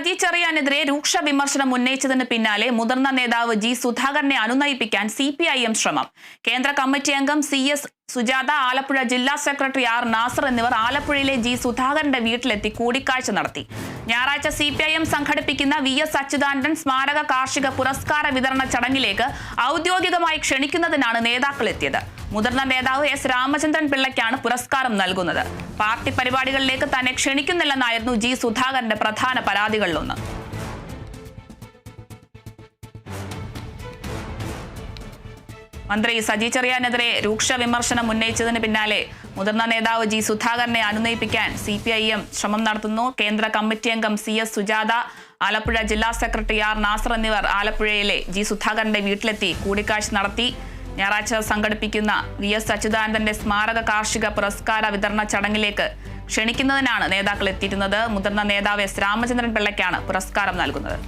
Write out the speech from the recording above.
സജി ചെറിയാനെതിരെ രൂക്ഷ വിമർശനം ഉന്നയിച്ചതിന് പിന്നാലെ മുതിർന്ന നേതാവ് ജി സുധാകരനെ അനുനയിപ്പിക്കാൻ സി പി ഐ എം ശ്രമം. കേന്ദ്ര കമ്മിറ്റി അംഗം സി എസ് സുജാത ആലപ്പുഴ ജില്ലാ സെക്രട്ടറി ആർ നാസർ എന്നിവർ ആലപ്പുഴയിലെ ജി സുധാകരന്റെ വീട്ടിലെത്തി കൂടിക്കാഴ്ച നടത്തി. ഞായറാഴ്ച സി പി ഐ എം സംഘടിപ്പിക്കുന്ന വി എസ് അച്യുതാനന്ദൻ സ്മാരക കാർഷിക പുരസ്കാര വിതരണ ചടങ്ങിലേക്ക് ഔദ്യോഗികമായി ക്ഷണിക്കുന്നതിനാണ് നേതാക്കൾ എത്തിയത്. മുതിർന്ന നേതാവ് എസ് രാമചന്ദ്രൻ പിള്ളയ്ക്കാണ് പുരസ്കാരം നൽകുന്നത്. പാർട്ടി പരിപാടികളിലേക്ക് തന്നെ ക്ഷണിക്കുന്നില്ലെന്നായിരുന്നു ജി സുധാകരന്റെ പ്രധാന പരാതികളിലൊന്ന്. മന്ത്രി സജി ചെറിയാനെതിരെ രൂക്ഷ വിമർശനം ഉന്നയിച്ചതിന് പിന്നാലെ മുതിർന്ന നേതാവ് ജി സുധാകരനെ അനുനയിപ്പിക്കാൻ സി പി ഐ എം ശ്രമം നടത്തുന്നു. കേന്ദ്ര കമ്മിറ്റി അംഗം സി എസ് സുജാത ആലപ്പുഴ ജില്ലാ സെക്രട്ടറി ആർ നാസർ എന്നിവർ ആലപ്പുഴയിലെ ജി സുധാകരന്റെ വീട്ടിലെത്തി കൂടിക്കാഴ്ച നടത്തി. ഞായറാഴ്ച സംഘടിപ്പിക്കുന്ന വി എസ് അച്യുതാനന്ദന്റെ സ്മാരക കാർഷിക പുരസ്കാര വിതരണ ചടങ്ങിലേക്ക് ക്ഷണിക്കുന്നതിനാണ് നേതാക്കൾ എത്തിയിരുന്നത്. മുതിർന്ന നേതാവ് എസ് രാമചന്ദ്രൻ പിള്ളയ്ക്കാണ് പുരസ്കാരം നൽകുന്നത്.